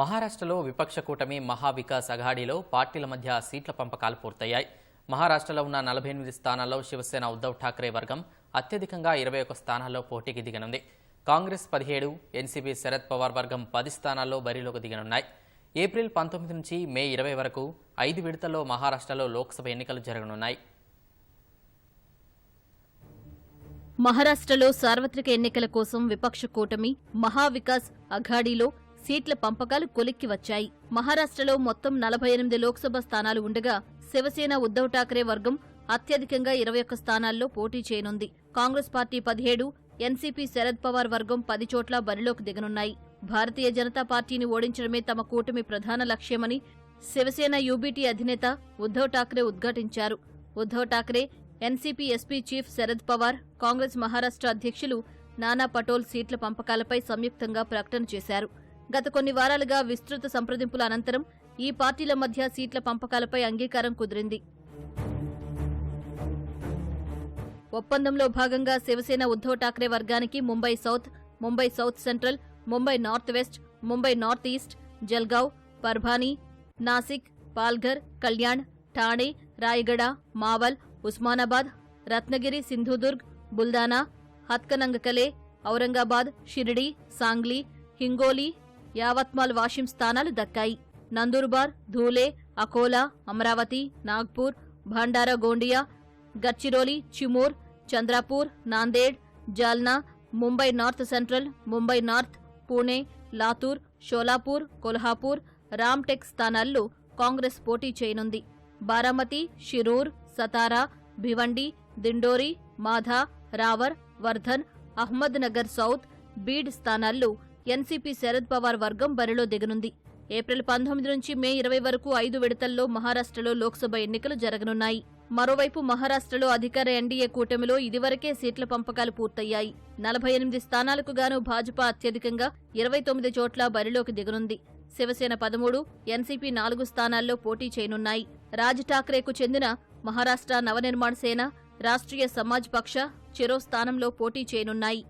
మహారాష్ట్రలో విపక్ష కూటమి మహావికాస్ అఘాడీలో పార్టీల మధ్య సీట్ల పంపకాలు పూర్తయ్యాయి. మహారాష్ట్రలో ఉన్న నలభై ఎనిమిది స్థానాల్లో శివసేన ఉద్దవ్ ఠాక్రే వర్గం అత్యధికంగా ఇరవై ఒక్క స్థానాల్లో పోటీకి దిగనుంది. కాంగ్రెస్ పదిహేడు ఎన్సీపీ శరద్ పవార్ వర్గం పది స్థానాల్లో బరిలోకి దిగనున్నాయి. ఏప్రిల్ పంతొమ్మిది నుంచి మే ఇరవై వరకు ఐదు విడతల్లో మహారాష్ట్రలో లోక్సభ ఎన్నికలు జరగనున్నాయి. మహారాష్ట్రలో సార్వత్రిక ఎన్నికల కోసం విపక్ష కూటమి మహావికాస్ అఘాడీలో సీట్ల పంపకాలు కొలిక్కి వచ్చాయి. మహారాష్ట్రలో మొత్తం నలభై ఎనిమిది లోక్సభ స్థానాలు ఉండగా శివసేన ఉద్దవ్ ఠాక్రే వర్గం అత్యధికంగా ఇరవై ఒక్క స్థానాల్లో పోటీ చేయనుంది. కాంగ్రెస్ పార్టీ పదిహేడు ఎన్సీపీ శరద్ పవార్ వర్గం పది చోట్ల బరిలోకి దిగనున్నాయి. భారతీయ జనతా పార్టీని ఓడించడమే తమ కూటమి ప్రధాన లక్ష్యమని శివసేన యూబీటీ అధినేత ఉద్దవ్ ఠాక్రే ఉద్ఘాటించారు. Uddhav Thackeray NCP SP chief Sharad Pawar Congress Maharashtra అధ్యక్షులు నానా పటోల్ సీట్ల పంపకాలపై సంయుక్తంగా ప్రకటన చేశారు. గత కొన్ని వారాలుగా విస్తృత సంప్రదింపుల అనంతరం ఈ పార్టీల మధ్య సీట్ల పంపకాలపై అంగీకారం కుదిరింది. ఒప్పందంలో భాగంగా శివసేన ఉద్దవ్ ఠాక్రే వర్గానికి Mumbai south Mumbai south central Mumbai north west Mumbai north east Jalgaon Parbhani Nashik Palghar Kalyan Thane Raigad Maval Osmanabad Ratnagiri Sindhudurg Buldhana Hatkanangle Aurangabad Shirdi Sangli Hingoli Yavatmal Washim స్థానాలు దక్కాయి. Nandurbar Dhule Akola Amravati Nagpur Bhandara Gondia Gadchiroli Chimur Chandrapur Nanded Jalna Mumbai north central Mumbai north Pune Latur Solapur Kolhapur Ramtek స్థానాల్లో కాంగ్రెస్ పోటీ చేయనుంది. Baramati Shirur Satara Bhiwandi Dindori Madha Raver Vardhan Ahmed Nagar south Beed స్థానాల్లో NCP Sharad Pawar వర్గం బరిలో దిగనుంది. April పంతొమ్మిది నుంచి మే ఇరవై వరకు ఐదు విడతల్లో మహారాష్ట్రలో లోక్సభ ఎన్నికలు జరగనున్నాయి. మరోవైపు మహారాష్ట్రలో అధికార ఎన్డీఏ కూటమిలో ఇదివరకే సీట్ల పంపకాలు పూర్తయ్యాయి. నలభై ఎనిమిది స్థానాలకు గాను భాజపా అత్యధికంగా ఇరవై తొమ్మిది చోట్ల బరిలోకి దిగనుంది. శివసేన పదమూడు ఎన్సీపీ నాలుగు స్థానాల్లో పోటీ చేయనున్నాయి. రాజ్ ఠాక్రేకు చెందిన మహారాష్ట్ర నవనిర్మాణ సేన రాష్ట్రీయ సమాజ్ పక్ష చెరో స్థానంలో పోటీ చేయనున్నాయి.